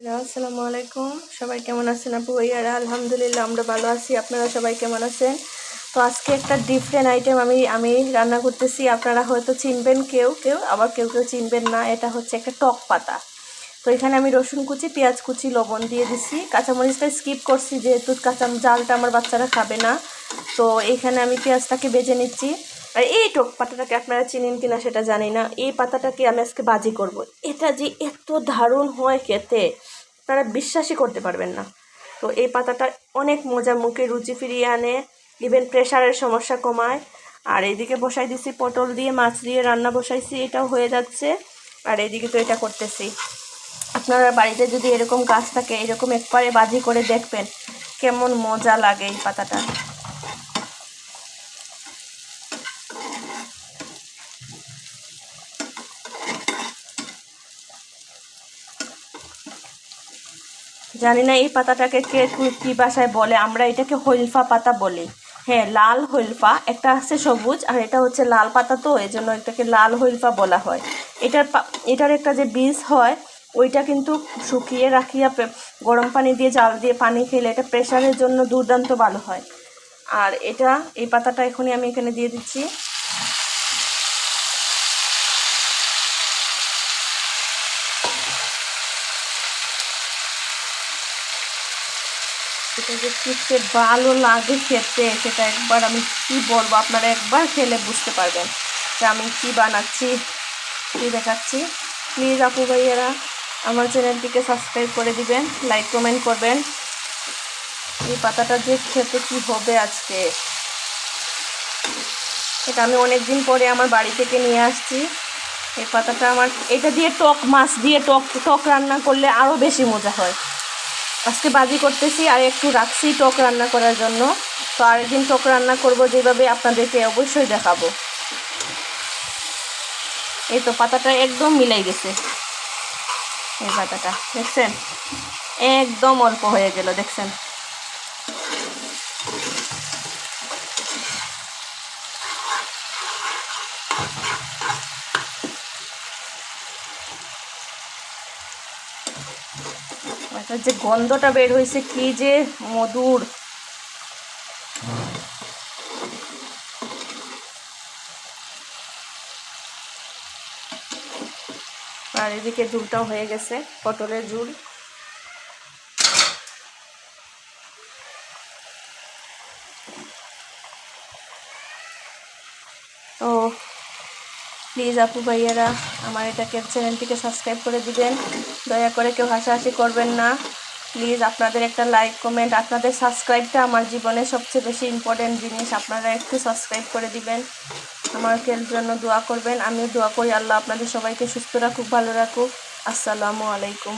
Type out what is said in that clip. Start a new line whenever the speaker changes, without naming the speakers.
Hello, আসসালামু আলাইকুম। সবাই কেমন আছেন আপু ইয়ারা আলহামদুলিল্লাহ, আমরা ভালো আছি। আপনারা সবাই কেমন আছেন? তো আজকে একটা ডিফারেন্ট আইটেম আমি আমি রান্না করতেছি। আপনারা হয়তো চিনবেন কেউ কেউ, আবার কেউ কেউ চিনবেন না। এটা হচ্ছে একটা টক পাতা। তো এখানে আমি রসুন কুচি, পেঁয়াজ কুচি, লবণ দিয়ে দিছি। কাঁচামরিচটা স্কিপ করছি, যেহেতু কাঁচা জালটা আমার বাচ্চারা খাবে না। তো এখানে আমি পেঁয়াজটাকে বেজে নিচ্ছি। আর এই টক পাতাটাকে আপনারা চিনেন কিনা সেটা জানি না। এই পাতাটাকে আমি আজকে বাজি করব। এটা যে এত দারুণ হয় খেতে, আপনারা বিশ্বাসই করতে পারবেন না। তো এই পাতাটা অনেক মজা, মুখে রুচি ফিরিয়ে আনে ইভেন প্রেশারের সমস্যা কমায়। আর এইদিকে বসাই দিছি পটল দিয়ে, মাছ দিয়ে রান্না বসাইছি, এটাও হয়ে যাচ্ছে। আর এইদিকে তো এটা করতেছি। আপনারা বাড়িতে যদি এরকম গাছ থাকে, এরকম একবারে বাজি করে দেখবেন, কেমন মজা লাগে এই পাতাটা। জানি না এই পাতাটাকে কে কী বাসায় বলে, আমরা এটাকে হইলফা পাতা বলি। হ্যাঁ লাল হইলফা, একটা আছে সবুজ, আর এটা হচ্ছে লাল পাতা তো এই জন্য এটাকে লাল হইলফা বলা হয়। এটার এটার একটা যে বীজ হয়, ওইটা কিন্তু শুকিয়ে রাখিয়া গরম পানি দিয়ে জাল দিয়ে পানি খেলে এটা প্রেশারের জন্য দুর্দান্ত ভালো হয়। আর এটা, এই পাতাটা এখনই আমি এখানে দিয়ে দিচ্ছি। এটা যে খেতে ভালো লাগে খেতে, সেটা একবার আমি কি বলব? আপনারা একবার খেলে বুঝতে পারবেন যে আমি কি বানাচ্ছি, কী দেখাচ্ছি। প্লিজ আপু ভাইয়েরা, আমার চ্যানেলটিকে সাবস্ক্রাইব করে দিবেন, লাইক, কমেন্ট করবেন। এই পাতাটা যে খেতে কি হবে আজকে? এটা আমি অনেক দিন পরে আমার বাড়ি থেকে নিয়ে আসছি। এই পাতাটা আমার, এটা দিয়ে টক মাছ দিয়ে টক টক রান্না করলে আরও বেশি মজা হয়। আজকে বাজি করতেছি আর একটু রাখছি টক রান্না করার জন্য। তো আরেকদিন টক রান্না করব যেভাবে আপনাদেরকে অবশ্যই দেখাবো। এই তো পাতাটা একদম মিলাই গেছে। এই পাতাটা, দেখছেন? একদম অল্প হয়ে গেল, দেখছেন? এটার যে গন্ধটা বের হয়েছে, কি যে মধুর। আর এদিকে ঝুলটাও হয়ে গেছে, পটলের ঝুল। তো প্লিজ আপু ভাইয়ারা, আমার এটা এটাকে চ্যানেলটিকে সাবস্ক্রাইব করে দিবেন। দয়া করে কেউ হাসাহাসি করবেন না। প্লিজ আপনাদের একটা লাইক কমেন্ট আপনাদের সাবস্ক্রাইবটা আমার জীবনে সবচেয়ে বেশি ইম্পর্টেন্ট জিনিস। আপনারা একটু সাবস্ক্রাইব করে দিবেন। আমাকে জন্য দোয়া করবেন। আমিও দোয়া করি আল্লাহ আপনাদের সবাইকে সুস্থ রাখুক, ভালো রাখুক। আসসালামু আলাইকুম।